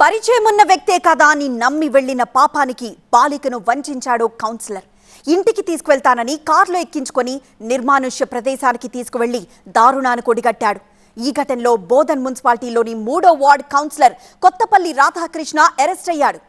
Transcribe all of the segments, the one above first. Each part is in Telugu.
పరిచయం ఉన్న వ్యక్తే కదా అని నమ్మి వెళ్ళిన పాపానికి బాలికను వంచాడు కౌన్సిలర్. ఇంటికి తీసుకువెళ్తానని కారులో ఎక్కించుకొని నిర్మానుష్య ప్రదేశానికి తీసుకువెళ్ళి దారుణానికి ఒడిగట్టాడు. ఈ ఘటనలో బోధన్ మున్సిపాలిటీలోని మూడో ward councillor Kothapalli Radhakrishna arrest అయ్యాడు.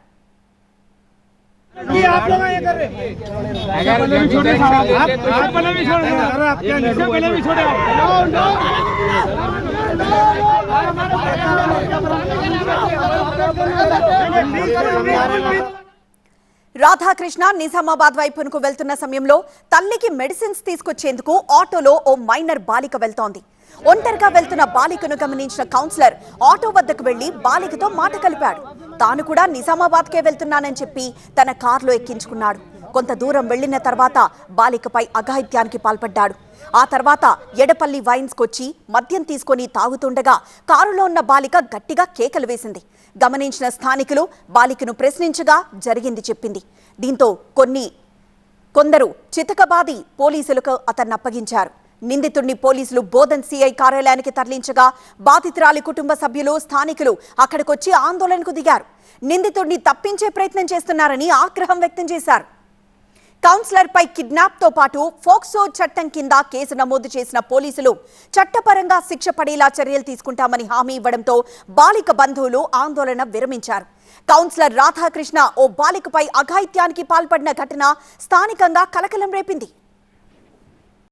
రాధాకృష్ణ నిజామాబాద్ వైపునకు వెళ్తున్న సమయంలో తల్లికి మెడిసిన్స్ తీసుకొచ్చేందుకు ఆటోలో ఓ మైనర్ బాలిక వెళ్తోంది. ఒంటరిగా వెళ్తున్న బాలికను గమనించిన కౌన్సిలర్ ఆటో వద్దకు వెళ్ళి బాలికతో మాట కలిపాడు. తాను కూడా నిజామాబాద్కే వెళ్తున్నానని చెప్పి తన కార్లో ఎక్కించుకున్నాడు. కొంత దూరం వెళ్ళిన తర్వాత బాలికపై అఘాయిత్యానికి పాల్పడ్డాడు. ఆ తర్వాత ఎడపల్లి వైన్స్కొచ్చి మద్యం తీసుకొని తాగుతుండగా కారులో ఉన్న బాలిక గట్టిగా కేకలు వేసింది. గమనించిన స్థానికులు బాలికను ప్రశ్నించగా జరిగింది చెప్పింది. దీంతో కొన్ని కొందరు చితకబాది పోలీసులకు అతన్ని అప్పగించారు. నిందితుడిని పోలీసులు బోధన్ సిఐ కార్యాలయానికి తరలించగా బాధితురాలి కుటుంబ సభ్యులు స్థానికులు అక్కడికొచ్చి ఆందోళనకు దిగారు. నిందితుడిని తప్పించే ప్రయత్నం చేస్తున్నారని ఆగ్రహం వ్యక్తం చేశారు. కౌన్సిలర్ పై కిడ్నాప్తో పాటు ఫోక్సో చట్టం కింద కేసు నమోదు చేసిన పోలీసులు చట్టపరంగా శిక్ష పడేలా చర్యలు తీసుకుంటామని హామీ ఇవ్వడంతో బాలిక బంధువులు ఆందోళన విరమించారు. కౌన్సిలర్ రాధాకృష్ణ ఓ బాలికపై అఘాయిత్యానికి పాల్పడిన ఘటన స్థానికంగా కలకలం రేపింది.